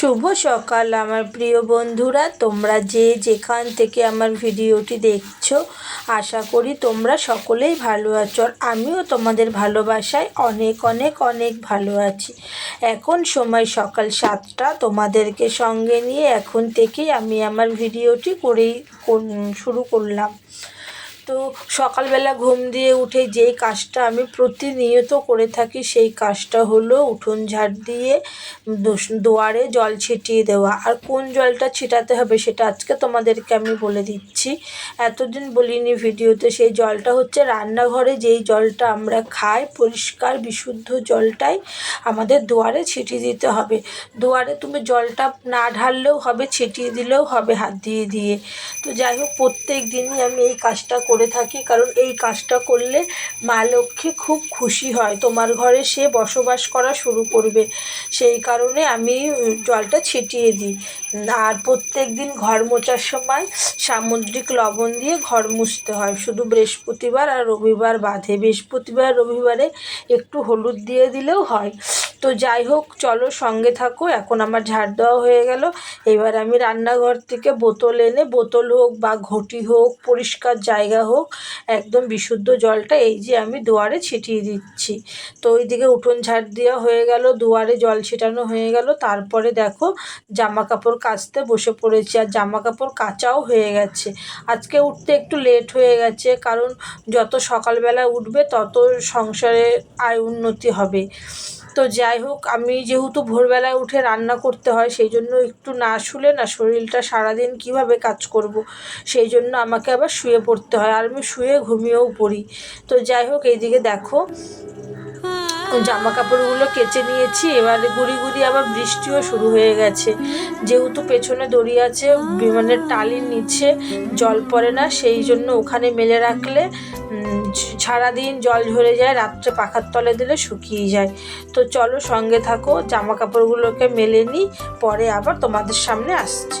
শুভ সকাল, আমার প্রিয় বন্ধুরা। তোমরা যে যেখান থেকে আমার ভিডিওটি দেখছ, আশা করি তোমরা সকলেই ভালো আছো। আর আমিও তোমাদের ভালোবাসায় অনেক অনেক অনেক ভালো আছি। এখন সময় সকাল সাতটা। তোমাদেরকে সঙ্গে নিয়ে এখন থেকেই আমি আমার ভিডিওটি করেই শুরু করলাম। তো সকালবেলা ঘুম দিয়ে উঠে যেই কাজটা আমি প্রতিনিয়ত করে থাকি সেই কাজটা হলো উঠোন ঝাড় দিয়ে দুয়ারে জল ছিটিয়ে দেওয়া। আর কোন জলটা ছিটাতে হবে সেটা আজকে তোমাদেরকে আমি বলে দিচ্ছি। এতদিন বলিনি ভিডিওতে, সেই জলটা হচ্ছে রান্নাঘরে যেই জলটা আমরা খাই, পরিষ্কার বিশুদ্ধ জলটাই আমাদের দুয়ারে ছিটিয়ে দিতে হবে। দুয়ারে তুমি জলটা না ঢাললেও হবে, ছিটিয়ে দিলেও হবে হাত দিয়ে দিয়ে। তো যাই হোক, প্রত্যেক দিনই আমি এই কাজটা করে থাকি, কারণ এই কাজটা করলে মা লক্ষ্মী খুব খুশি হয়। তোমার ঘরে সে বসবাস করা শুরু করবে। সেই কারণে আমি জলটা ছিটিয়ে দিই। আর প্রত্যেক দিন ঘর মোছার সময় সামুদ্রিক লবণ দিয়ে ঘর মুছতে হয়। শুধু বৃহস্পতিবার আর রবিবার বাদে বৃহস্পতিবার রবিবারে একটু হলুদ দিয়ে দিলেও হয়। তো যাই হোক, চলো সঙ্গে থাকো, এখন আমার ঝাড় দেওয়া হয়ে গেল। এবার আমি রান্নাঘর থেকে বোতল এনে, বোতল হোক বা ঘটি হোক, পরিষ্কার জায়গা হোক, একদম বিশুদ্ধ জলটা এই যে আমি দুয়ারে ছিটিয়ে দিচ্ছি। তো ওইদিকে উঠোন ঝাড় দেওয়া হয়ে গেল, দুয়ারে জল ছিটানো হয়ে গেল। তারপরে দেখো জামা কাপড় কাচতে বসে পড়েছি, আর জামা কাপড় কাচাও হয়ে গেছে। আজকে উঠতে একটু লেট হয়ে গেছে, কারণ যত সকালবেলা উঠবে, তত সংসারে আয় উন্নতি হবে। তো যাই হোক, আমি যেহেতু ভোরবেলায় উঠে রান্না করতে হয়, সেই জন্য একটু না শুলে না শরীরটা সারাদিন কীভাবে কাজ করব। সেই জন্য আমাকে আবার শুয়ে পড়তে হয় আর আমি শুয়ে ঘুমিয়েও পড়ি তো যাই হোক, এইদিকে দেখো জামা কাপড়গুলো কেচে নিয়েছি, এবারে গুড়ি গুড়ি আবার বৃষ্টিও শুরু হয়ে গেছে। যেহেতু পেছনে দড়ি আছে বিমানের টালির নিচে জল পড়ে না, সেই জন্য ওখানে মেলে রাখলে সারাদিন জল ঝরে যায়, রাত্রে পাখার তলে দিলে শুকিয়ে যায়। তো চলো সঙ্গে থাকো জামা কাপড়গুলোকে মেলে নিই, পরে আবার তোমাদের সামনে আসছি।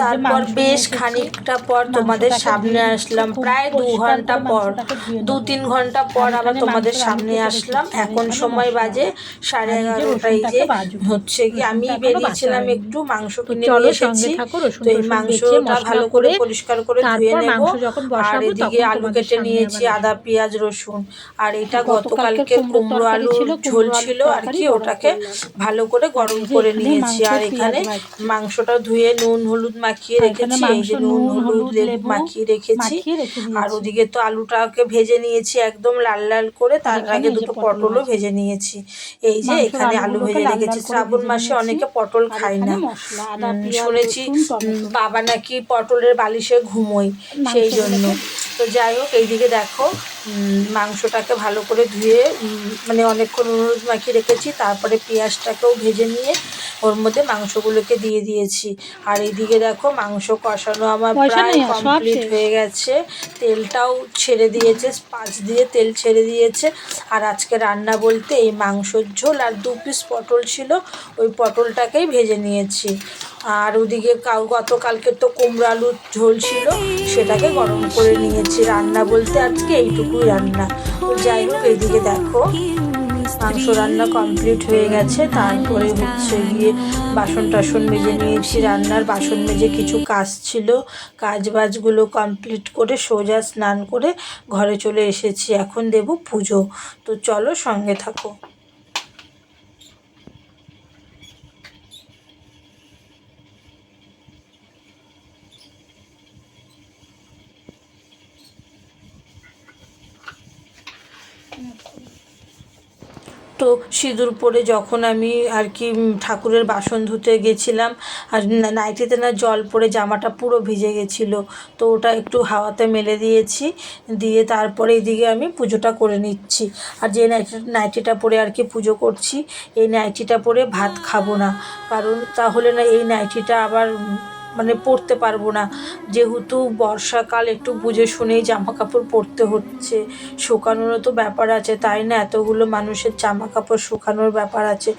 তারপর বেশ খানিকটা পর তোমাদের সামনে আসলাম। প্রায় দু ঘণ্টা পর দু তিন ঘণ্টা পর আবার তোমাদের সামনে আসলাম। এখন সময় বাজে সাড়ে এগারোটা। এই যে হচ্ছে কি আমি বেরিয়েছিলাম একটু মাংস কিনে নিয়ে এসেছি। তো এই মাংসটা ভালো করে করে পরিষ্কার করে ধুয়ে নেব। আর এদিকে আলু কেটে নিয়েছি আদা পেঁয়াজ রসুন। আর এটা গতকালকে কুমড়ো ছিল, ঝোল ছিল। আর কি ওটাকে ভালো করে গরম করে নিয়েছি। আর এখানে মাংসটা ধুয়ে নুন হলুদ মাখিয়ে রেখেছি এই যে নুন হলুদ হলুদ, মাখিয়ে রেখেছি। আর ওদিকে তো আলুটাকে ভেজে নিয়েছি একদম লাল লাল করে। তার আগে দুটো পটলও ভেজে নিয়েছি। এই যে এখানে আলু ভেজে রেখেছি শ্রাবণ মাসে অনেকে পটল খায় না। শুনেছি বাবা নাকি পটলের বালিশে ঘুমোয় সেই জন্য। তো যাই হোক এইদিকে দেখো মাংসটাকে ভালো করে ধুয়ে মানে অনেকক্ষণ হলুদ মাখিয়ে রেখেছি। তারপরে পেঁয়াজটাকেও ভেজে নিয়ে ওর মধ্যে মাংসগুলোকে দিয়ে দিয়েছি। আর এইদিকে দেখো মাংস কষানো আমার প্রায় কমপ্লিট হয়ে গেছে। তেলটাও ছেড়ে দিয়েছে পাঁচ দিয়ে তেল ছেড়ে দিয়েছে। আর আজকে রান্না বলতে এই মাংসর ঝোল আর দু পিস পটল ছিল ওই পটলটাকেই ভেজে নিয়েছি। আর ওদিকে কাউ গতকালকে তো কুমড়ো আলুর ঝোল ছিল, সেটাকে গরম করে নিয়েছি রান্না বলতে আজকে এইটুকুই রান্না। যাই হোক, এইদিকে দেখো, মাংস রান্না কমপ্লিট হয়ে গেছে, তারপরে হচ্ছে গিয়ে বাসন টাসন মেজে নিয়েছি রান্নার। বাসন মেজে কিছু কাজ ছিল, কাজ বাজগুলো কমপ্লিট করে সোজা স্নান করে ঘরে চলে এসেছি, এখন দেব পুজো। তো চলো সঙ্গে থাকো। তো সিঁদুর পরে যখন আমি আর কি ঠাকুরের বাসন ধুতে গেছিলাম, আর নাইটিতে না জল পড়ে জামাটা পুরো ভিজে গেছিল, তো ওটা একটু হাওয়াতে মেলে দিয়েছি, দিয়ে তারপরে এদিকে আমি পুজোটা করে নিচ্ছি। আর যে নাইটি, নাইটিটা পরে আর কি পুজো করছি, এই নাইটিটা পরে ভাত খাব না। কারণ তাহলে না এই নাইটিটা আবার মানে পরতে পারব না। যেহেতু বর্ষাকাল, একটু বুঝে শুনেই জামা কাপড় পরতে হচ্ছে। শুকানোরও তো ব্যাপার আছে, তাই না? এতগুলো মানুষের জামা কাপড় শুকানোর ব্যাপার আছে,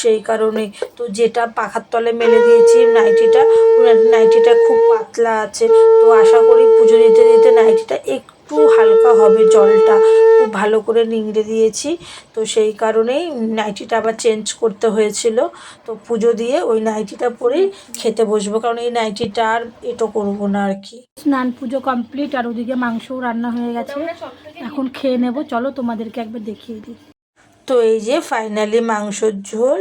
সেই কারণে। তো যেটা পাখার তলে মেলে দিয়েছি, নাইটিটা নাইটিটা খুব পাতলা আছে। তো আশা করি পুজো দিতে দিতে নাইটিটা একটু হালকা হবে জলটা। খুব ভালো করে নিংড়ে দিয়েছি। তো সেই কারণেই নাইটিটা আবার চেঞ্জ করতে হয়েছিল। তো পুজো দিয়ে ওই নাইটিটা পরেই খেতে বসবো। কারণ এই নাইটিটা আর এটো করব না আর কি। স্নান পুজো কমপ্লিট আর ওদিকে মাংসও রান্না হয়ে গেছে। এখন খেয়ে নেব। চলো তোমাদেরকে একবার দেখিয়ে দিই। তো এই যে ফাইনালি মাংসর ঝোল।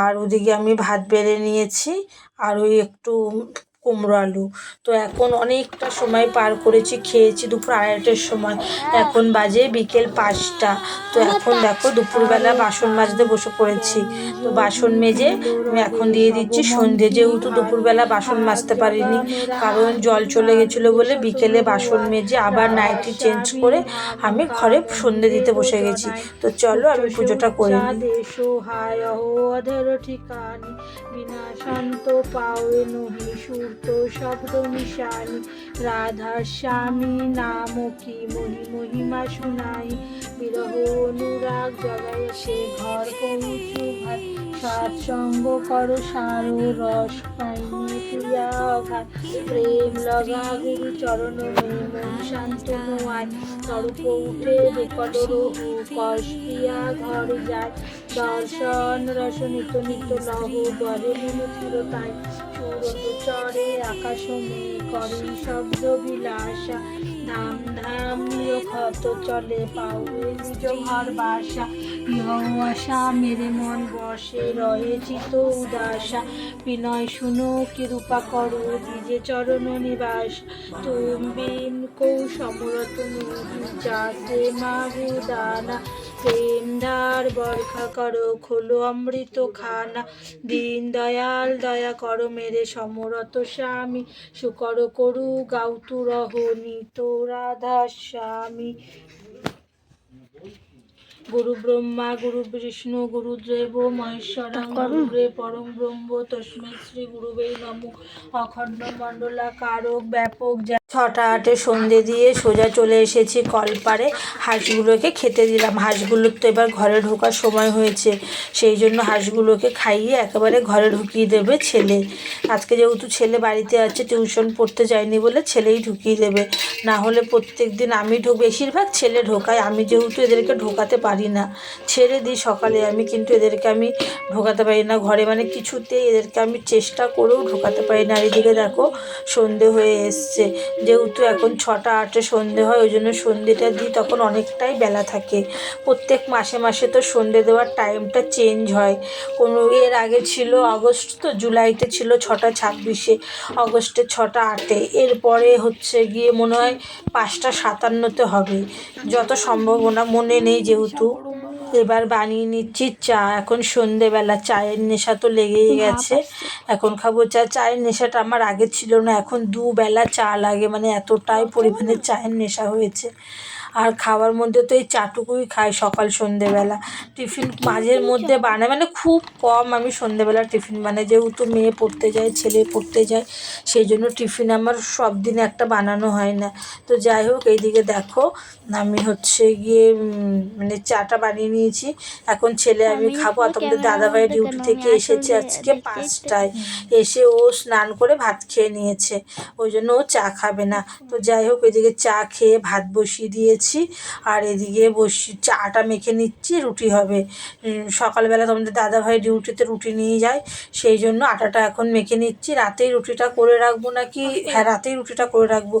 আর ওদিকে আমি ভাত বেড়ে নিয়েছি। আর ওই একটু কুমড়ো আলু তো এখন অনেকটা সময় পার করেছি, খেয়েছি দুপুর আড়াইটার সময়। এখন বাজে বিকেল পাঁচটা। তো এখন দেখো দুপুরবেলা বাসন মাজতে বসে পড়েছি। তো বাসন মেজে আমি এখন দিয়ে দিচ্ছি সন্ধে। যেহেতু দুপুরবেলা বাসন মাজতে পারিনি, কারণ জল চলে গেছিল বলে বিকেলে বাসন মেজে আবার নাইটি চেঞ্জ করে আমি ঘরে সন্ধে দিতে বসে গেছি। তো চলো আমি পুজোটা করে। বিনা শান্ত পাওয়ে নহি সুরত শব্দ নিশানি। রাধা স্বামী নাম কি মহি মহিমা শুনাই। বিরহ অনুরাগ জগায় সে ঘর, পৌঁছু সৎসঙ্গ কর, সারো রস পাইনি প্রিয়া ঘাত প্রেম লগা গুরু চরণ মন শান্ত নোয়ায় তর্ক উঠে বিকট কষ প্রিয়া ঘর যায়। দর্শন রস নিত নিত লহ শব্দ, বিলাসা, ধাম ধাম নিয় ক্ষত চলে পাওয়ে নিজ ঘর, বাসা আশা, মেরে মন, বসে, রয়ে চিত উদাসা, বিনয়, শুনো কি রূপা করো, দ্বিজে, চরণ, নিবাস তুমিন কৌ সমরত নদী যাতে মাহু ধার বরখা করো খোলো অমৃত খানা। দিন দয়াল দয়া করো মেরে সমরত স্বামী। সুকর করু গাউতু রহনি তো রাধা স্বামী গুরু ব্রহ্মা গুরু বিষ্ণু গুরুদেব মহেশ্বর গুরুরে পরম ব্রহ্ম তস্মৈ শ্রী গুরুবে নম। অখণ্ড মণ্ডলাকারক ব্যাপক যা- ছটা আটে সন্ধে দিয়ে সোজা চলে এসেছি কলপারে হাঁসগুলোকে খেতে দিলাম। হাঁসগুলোর তো এবার ঘরে ঢোকার সময় হয়েছে। সেই জন্য হাঁসগুলোকে খাইয়ে একেবারে ঘরে ঢুকিয়ে দেবে ছেলে। আজকে যেহেতু ছেলে বাড়িতে আছে, টিউশন পড়তে যায়নি বলে ছেলেই ঢুকিয়ে দেবে। না হলে প্রত্যেক দিন আমি ঢোক, বেশিরভাগ ছেলে ঢোকাই আমি যেহেতু এদেরকে ঢোকাতে পারি না। ছেড়ে দিই সকালে। আমি কিন্তু এদেরকে আমি ঢোকাতে পারি না। ঘরে মানে কিছুতেই এদেরকে আমি চেষ্টা করেও ঢোকাতে পারি না। এদিকে দেখো সন্ধে হয়ে এসছে। যেহেতু এখন ছটা আটে সন্ধে হয়, ওই জন্য সন্ধেটা দিই, তখন অনেকটাই বেলা থাকে। প্রত্যেক মাসে মাসে তো সন্ধে দেওয়ার টাইমটা চেঞ্জ হয়। কোনো এর আগে ছিল আগস্ট তো, জুলাইতে ছিল ছটা ছাব্বিশে অগস্টে ছটা আটে। এরপরে হচ্ছে গিয়ে মনে হয় পাঁচটা সাতান্নতে হবে। যত সম্ভাবনা মনে নেই যেহেতু। এবার বানিয়ে নিচ্ছি চা। এখন সন্ধেবেলা চায়ের নেশা তো লেগেই গেছে। এখন খাব চা। চায়ের নেশাটা আমার আগে ছিল না এখন দুবেলা চা লাগে। মানে এতটাই পরিমাণে চায়ের নেশা হয়েছে। আর খাওয়ার মধ্যে তো এই চাটুকুই খাই সকাল সন্ধেবেলা। টিফিন মাঝের মধ্যে বানাই মানে খুব কম আমি সন্ধেবেলা টিফিন বানাই। যেহেতু মেয়ে পড়তে যায় ছেলে পড়তে যায় সেই জন্য টিফিন আমার সব দিন একটা বানানো হয় না। তো যাই হোক এইদিকে দেখো আমি হচ্ছে গিয়ে মানে চাটা বানিয়ে নিয়েছি। এখন ছেলে আমি খাব। আর তোমাদের দাদাভাই ডিউটি থেকে এসেছে আজকে পাঁচটায়। এসে ও স্নান করে ভাত খেয়ে নিয়েছে। ওই জন্য ও চা খাবে না। তো যাই হোক এদিকে চা খেয়ে ভাত বসিয়ে দিয়েছি। আর এদিকে বসি চাটা মেখে নিচ্ছি রুটি হবে। সকালবেলা তোমাদের দাদাভাই ডিউটিতে রুটি নিয়ে যায় সেই জন্য আটাটা এখন মেখে নিচ্ছি। রাতেই রুটিটা করে রাখব নাকি? হ্যাঁ রাতেই রুটিটা করে রাখব।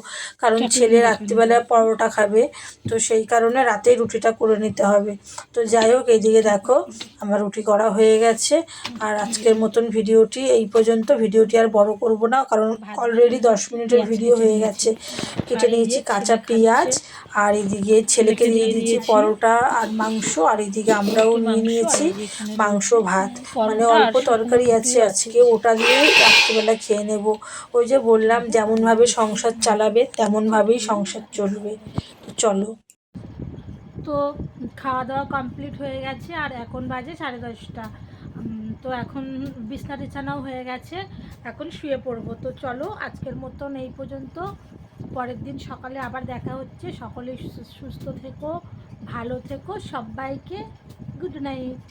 কারণ ছেলে রাত্রিবেলা পরোটা খাবে তো সেই কারণে রাতেই রুটিটা করে নিতে হবে। তো যাই হোক এইদিকে দেখো আমার রুটি করা হয়ে গেছে। আর আজকের মতন ভিডিওটি এই পর্যন্ত। ভিডিওটি আর বড় করব না কারণ অলরেডি দশ মিনিটের ভিডিও হয়ে গেছে। কেটে নিয়েছি কাঁচা পেঁয়াজ আর এদিকে এদিকে ছেলেকে দিয়ে দিয়েছি পরোটা আর মাংস আর এদিকে আমরাও নিয়ে নিয়েছি মাংস ভাত। মানে অল্প তরকারি আছে আজকে ওটা দিয়ে রাত্রিবেলা খেয়ে নেব। ওই যে বললাম যেমনভাবে সংসার চালাবে তেমনভাবেই সংসার চলবে। তো চলো। তো খাওয়া দাওয়া কমপ্লিট হয়ে গেছে আর এখন বাজে সাড়ে দশটা। তো এখন বিছনা টিছানাও হয়ে গেছে এখন শুয়ে পড়ব। তো চলো আজকের মতন এই পর্যন্ত। পরের দিন সকালে আবার দেখা হচ্ছে। সকলে সুস্থ থেকো ভালো থেকো সবাইকে গুড নাইট